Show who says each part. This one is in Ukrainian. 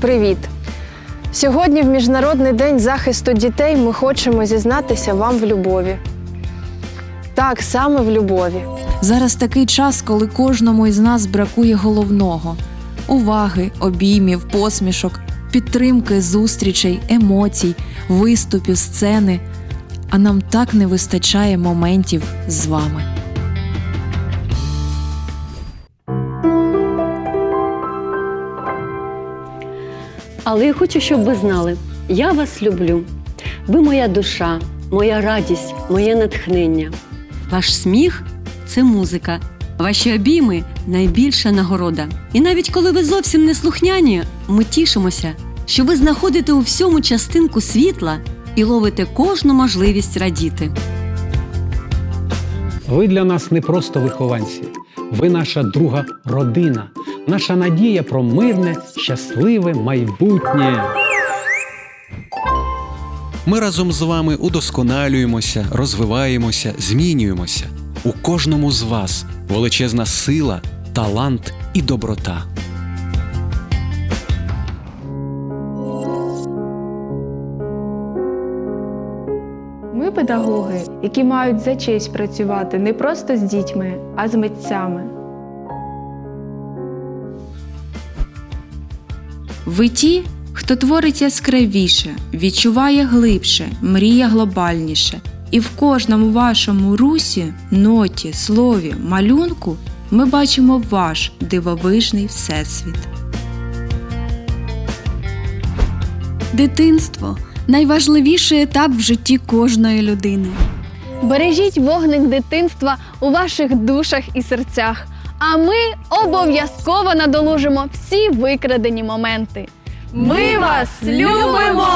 Speaker 1: Привіт! Сьогодні, в Міжнародний день захисту дітей, ми хочемо зізнатися вам в любові. Так, саме в любові.
Speaker 2: Зараз такий час, коли кожному із нас бракує головного уваги, обіймів, посмішок, підтримки, зустрічей, емоцій, виступів, сцени. А нам так не вистачає моментів з вами.
Speaker 3: Але я хочу, щоб ви знали, я вас люблю. Ви моя душа, моя радість, моє натхнення. Ваш сміх це музика. Ваші обійми найбільша нагорода. І навіть коли ви зовсім не слухняні, ми тішимося, що ви знаходите у всьому частинку світла і ловите кожну можливість радіти.
Speaker 4: Ви для нас не просто вихованці, ви наша друга родина, наша надія про мирне, щасливе майбутнє.
Speaker 5: Ми разом з вами удосконалюємося, розвиваємося, змінюємося. У кожному з вас величезна сила, талант і доброта.
Speaker 6: Ми педагоги, які мають за честь працювати не просто з дітьми, а з митцями.
Speaker 2: Ви ті, хто творить яскравіше, відчуває глибше, мріє глобальніше. І в кожному вашому русі, ноті, слові, малюнку ми бачимо ваш дивовижний всесвіт.
Speaker 7: Дитинство найважливіший етап в житті кожної людини.
Speaker 8: Бережіть вогник дитинства у ваших душах і серцях. А ми обов'язково надолужимо всі викрадені моменти. Ми вас любимо!